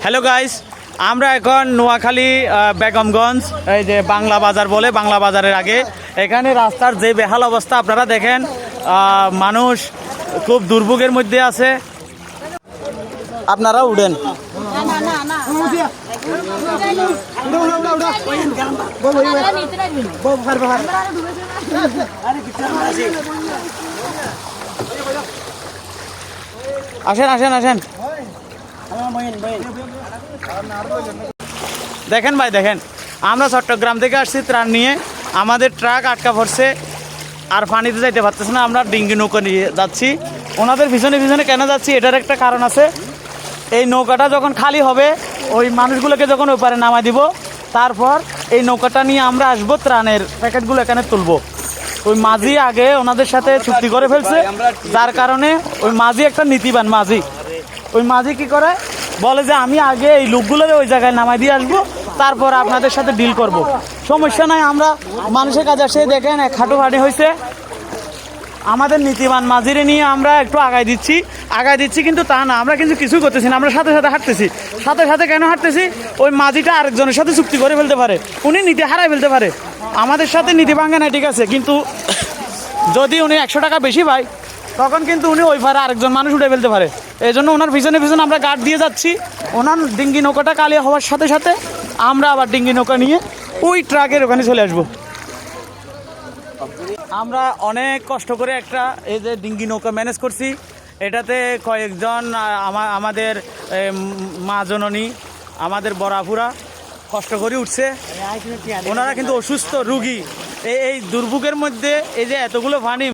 Hello guys আমরা এখন নোয়াখালী বেগমগঞ্জ, এই যে বাংলা বাজার বলে, বাংলা বাজারের আগে। এখানে রাস্তার যে বেহাল অবস্থা, আপনারা দেখেন মানুষ খুব দুর্ভোগের মধ্যে আছে। আপনারা উঠেন আসেন আসেন আসেন। দেখেন ভাই, দেখেন। আমরা চট্টগ্রাম থেকে আসছি ত্রাণ নিয়ে। আমাদের ট্রাক আটকা পড়ছে। আর পানিতে যাইতে পারতেছে না। আমরা ডিঙ্গি নৌকা নিয়ে যাচ্ছি। ওনাদের পিছনে পিছনে কেন যাচ্ছি, এটার একটা কারণ আছে। এই নৌকাটা যখন খালি হবে, ওই মানুষগুলোকে যখন ওপারে পারে নামাই দিব, তারপর এই নৌকাটা নিয়ে আমরা আসব, ত্রাণের প্যাকেটগুলো এখানে তুলবো। ওই মাঝি আগে ওনাদের সাথে চুক্তি করে ফেলছে। যার কারণে ওই মাঝি একটা নীতিবান মাঝি। ওই মাঝে কি করে? বলে যে আমি আগে এই লোকগুলোকে ওই জায়গায় নামাই দিয়ে আসব, তারপর আপনাদের সাথে ডিল করব। সমস্যা নাই, আমরা মানুষের কাছে এসে দেখেন, এক হাঁটু হাঁটি হয়েছে। আমাদের নীতিবান মাঝিরে নিয়ে আমরা একটু আগায় দিচ্ছি আগায় দিচ্ছি কিন্তু তা না, আমরা কিন্তু কিছুই করতেছি না, আমরা সাথে সাথে হাঁটতেছি। সাথে সাথে কেন হাঁটতেছি? ওই মাঝিটা আরেকজনের সাথে চুক্তি করে ফেলতে পারে, উনি নীতি হারাই ফেলতে পারে। আমাদের সাথে নীতি ভাঙে না ঠিক আছে, কিন্তু যদি উনি একশো টাকা বেশি পায় তখন কিন্তু উনি ওই পারে আরেকজন মানুষ উঠে ফেলতে পারে। এই জন্য ওনার পিছনে পিছনে আমরা গার্ড দিয়ে যাচ্ছি। ওনার ডিঙ্গি নৌকাটা কালিয়া হওয়ার সাথে সাথে আমরা আবার ডিঙ্গি নৌকা নিয়ে ওই ট্রাকের ওখানে চলে আসব। আমরা অনেক কষ্ট করে একটা এই যে ডিঙ্গি নৌকা ম্যানেজ করছি। এটাতে কয়েকজন আমাদের মা জননী, আমাদের বরাপুরা কষ্ট করে উঠছে। ওনারা কিন্তু অসুস্থ রুগী। এই দুর্ভোগের মধ্যে এই যে এতগুলো পানি